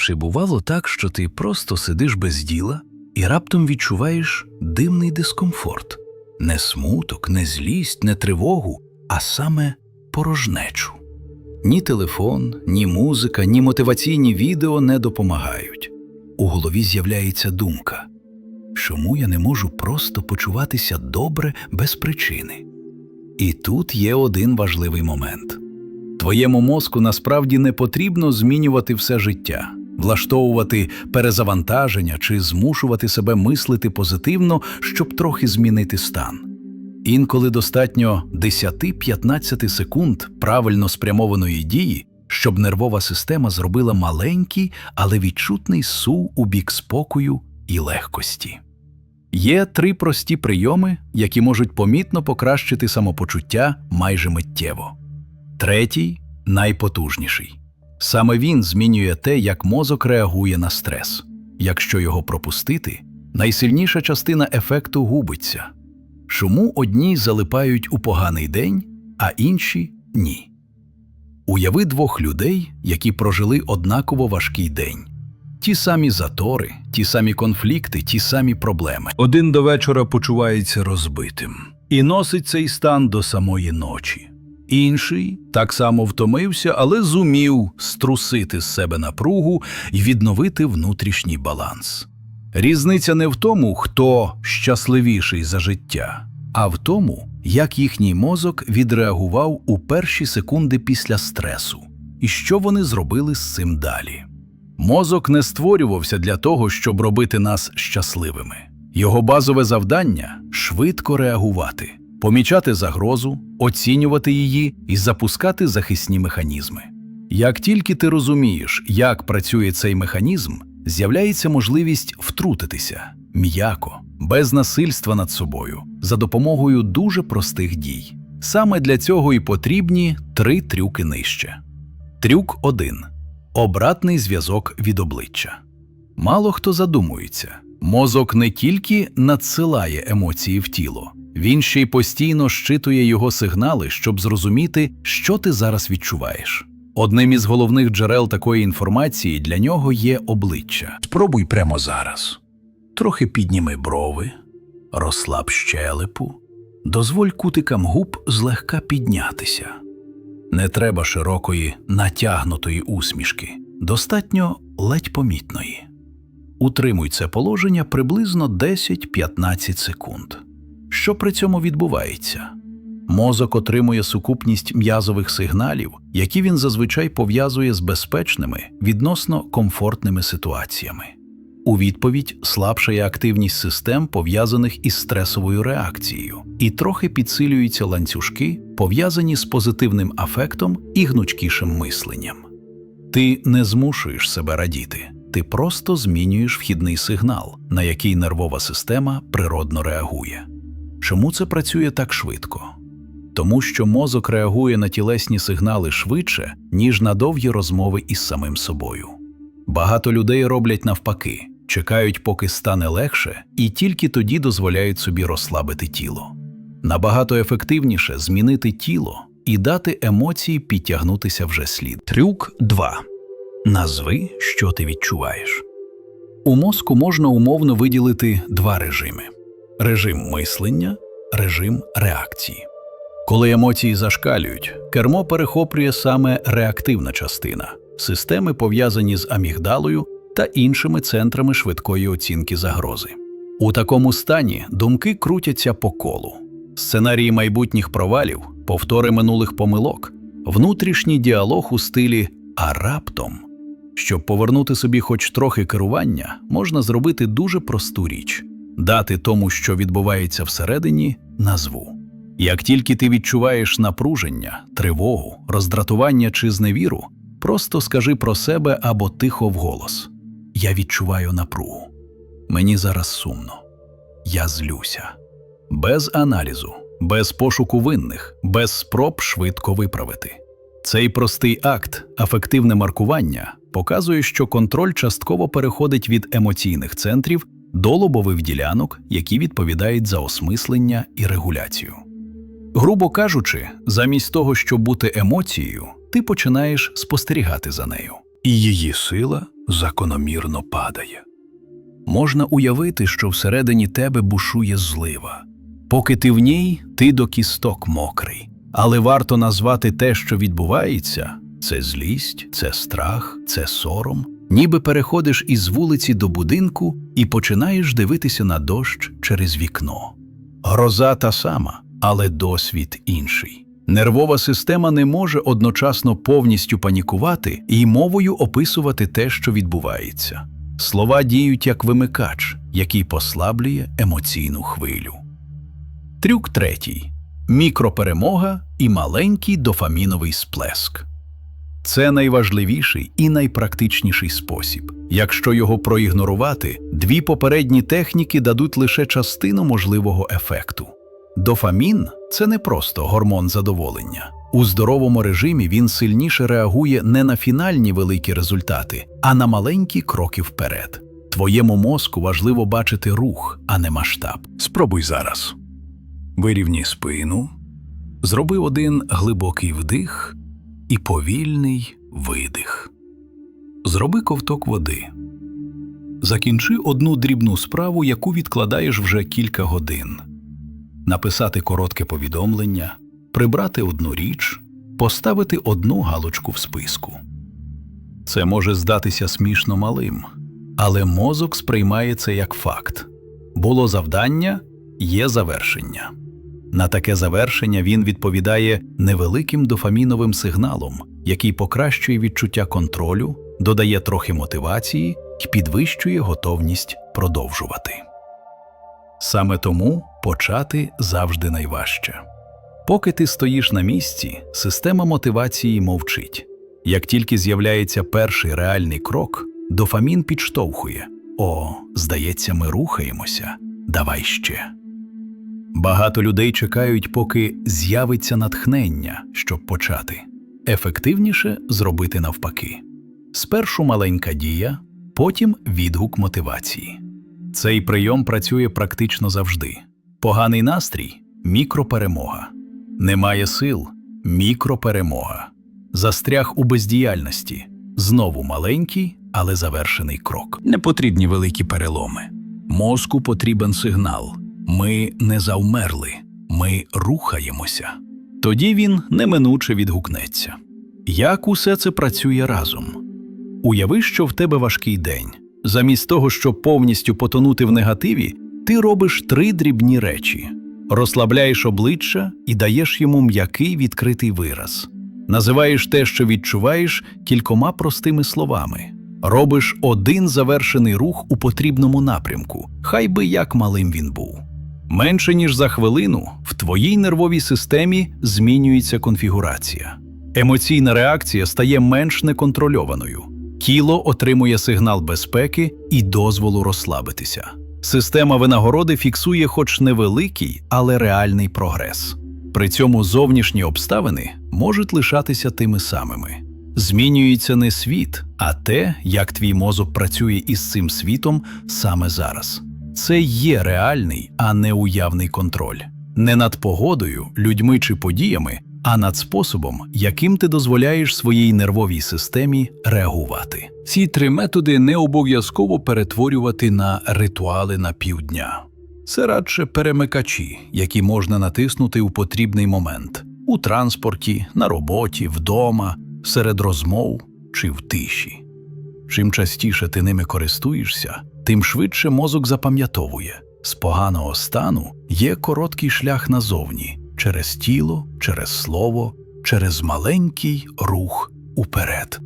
Чи бувало так, що ти просто сидиш без діла і раптом відчуваєш дивний дискомфорт? Не смуток, не злість, не тривогу, а саме порожнечу. Ні телефон, ні музика, ні мотиваційні відео не допомагають. У голові з'являється думка чому я не можу просто почуватися добре без причини? І тут є один важливий момент. Твоєму мозку насправді не потрібно змінювати все життя, влаштовувати перезавантаження чи змушувати себе мислити позитивно, щоб трохи змінити стан. Інколи достатньо 10-15 секунд правильно спрямованої дії, щоб нервова система зробила маленький, але відчутний сув у бік спокою і легкості. Є три прості прийоми, які можуть помітно покращити самопочуття майже миттєво. Третій найпотужніший. Саме він змінює те, як мозок реагує на стрес. Якщо його пропустити, найсильніша частина ефекту губиться. Чому одні залипають у поганий день, а інші ні. Уяви двох людей, які прожили однаково важкий день. Ті самі затори, ті самі конфлікти, ті самі проблеми. Один до вечора почувається розбитим і носить цей стан до самої ночі. Інший так само втомився, але зумів струсити з себе напругу і відновити внутрішній баланс. Різниця не в тому, хто щасливіший за життя, а в тому, як їхній мозок відреагував у перші секунди після стресу, і що вони зробили з цим далі. Мозок не створювався для того, щоб робити нас щасливими. Його базове завдання швидко реагувати, помічати загрозу, оцінювати її і запускати захисні механізми. Як тільки ти розумієш, як працює цей механізм, з'являється можливість втрутитися м'яко, без насильства над собою, за допомогою дуже простих дій. Саме для цього і потрібні три трюки нижче. Трюк 1. Обратний зв'язок від обличчя. Мало хто задумується. Мозок не тільки надсилає емоції в тіло, він ще й постійно щитує його сигнали, щоб зрозуміти, що ти зараз відчуваєш. Одним із головних джерел такої інформації для нього є обличчя. Спробуй прямо зараз. Трохи підніми брови, розслаб щелепу, дозволь кутикам губ злегка піднятися. Не треба широкої, натягнутої усмішки, достатньо ледь помітної. Утримуй це положення приблизно 10-15 секунд. Що при цьому відбувається? Мозок отримує сукупність м'язових сигналів, які він зазвичай пов'язує з безпечними, відносно комфортними ситуаціями. У відповідь слабшає активність систем, пов'язаних із стресовою реакцією, і трохи підсилюються ланцюжки, пов'язані з позитивним афектом і гнучкішим мисленням. Ти не змушуєш себе радіти, ти просто змінюєш вхідний сигнал, на який нервова система природно реагує. Чому це працює так швидко? Тому що мозок реагує на тілесні сигнали швидше, ніж на довгі розмови із самим собою. Багато людей роблять навпаки, чекають, поки стане легше, і тільки тоді дозволяють собі розслабити тіло. Набагато ефективніше змінити тіло і дати емоції підтягнутися вже слід. Трюк 2. Назви, що ти відчуваєш. У мозку можна умовно виділити два режими: режим мислення, режим реакції. Коли емоції зашкалюють, кермо перехоплює саме реактивна частина, системи пов'язані з амігдалою та іншими центрами швидкої оцінки загрози. У такому стані думки крутяться по колу. Сценарії майбутніх провалів, повтори минулих помилок, внутрішній діалог у стилі а раптом. Щоб повернути собі хоч трохи керування, можна зробити дуже просту річ дати тому, що відбувається всередині, назву. Як тільки ти відчуваєш напруження, тривогу, роздратування чи зневіру, просто скажи про себе або тихо вголос Я відчуваю напругу. Мені зараз сумно. Я злюся. Без аналізу, без пошуку винних, без спроб швидко виправити. Цей простий акт, афективне маркування, показує, що контроль частково переходить від емоційних центрів до лобових ділянок, які відповідають за осмислення і регуляцію. Грубо кажучи, замість того, щоб бути емоцією, ти починаєш спостерігати за нею. і її сила закономірно падає. Можна уявити, що всередині тебе бушує злива. Поки ти в ній, ти до кісток мокрий. Але варто назвати те, що відбувається це злість, це страх, це сором. Ніби переходиш із вулиці до будинку і починаєш дивитися на дощ через вікно. Гроза та сама, але досвід інший. Нервова система не може одночасно повністю панікувати і мовою описувати те, що відбувається. Слова діють як вимикач, який послаблює емоційну хвилю. Трюк третій мікроперемога і маленький дофаміновий сплеск. Це найважливіший і найпрактичніший спосіб. Якщо його проігнорувати, дві попередні техніки дадуть лише частину можливого ефекту. Дофамін це не просто гормон задоволення. У здоровому режимі він сильніше реагує не на фінальні великі результати, а на маленькі кроки вперед. Твоєму мозку важливо бачити рух, а не масштаб. Спробуй зараз. Вирівні спину, зроби один глибокий вдих і повільний видих. Зроби ковток води. Закінчи одну дрібну справу, яку відкладаєш вже кілька годин. Написати коротке повідомлення, прибрати одну річ, поставити одну галочку в списку. Це може здатися смішно малим, але мозок сприймає це як факт. Було завдання, є завершення. На таке завершення він відповідає невеликим дофаміновим сигналом, який покращує відчуття контролю, додає трохи мотивації і підвищує готовність продовжувати. Саме тому почати завжди найважче. Поки ти стоїш на місці, система мотивації мовчить. Як тільки з'являється перший реальний крок, дофамін підштовхує О, здається, ми рухаємося. Давай ще. Багато людей чекають, поки з'явиться натхнення, щоб почати. Ефективніше зробити навпаки. Спершу маленька дія, потім відгук мотивації. Цей прийом працює практично завжди. Поганий настрій мікроперемога. Немає сил мікроперемога. Застряг у бездіяльності знову маленький, але завершений крок. Не потрібні великі переломи. Мозку потрібен сигнал. Ми не завмерли, ми рухаємося. Тоді він неминуче відгукнеться. Як усе це працює разом? Уяви, що в тебе важкий день. Замість того, щоб повністю потонути в негативі, ти робиш три дрібні речі: розслабляєш обличчя і даєш йому м'який відкритий вираз. Називаєш те, що відчуваєш, кількома простими словами. Робиш один завершений рух у потрібному напрямку, хай би як малим він був. Менше ніж за хвилину в твоїй нервовій системі змінюється конфігурація. Емоційна реакція стає менш неконтрольованою. Тіло отримує сигнал безпеки і дозволу розслабитися. Система винагороди фіксує хоч невеликий, але реальний прогрес. При цьому зовнішні обставини можуть лишатися тими самими. Змінюється не світ, а те, як твій мозок працює із цим світом саме зараз. Це є реальний, а не уявний контроль. Не над погодою, людьми чи подіями, а над способом, яким ти дозволяєш своїй нервовій системі реагувати. Ці три методи не обов'язково перетворювати на ритуали на півдня. Це радше перемикачі, які можна натиснути у потрібний момент у транспорті, на роботі, вдома, серед розмов чи в тиші. Чим частіше ти ними користуєшся, тим швидше мозок запам'ятовує з поганого стану є короткий шлях назовні через тіло, через слово, через маленький рух уперед.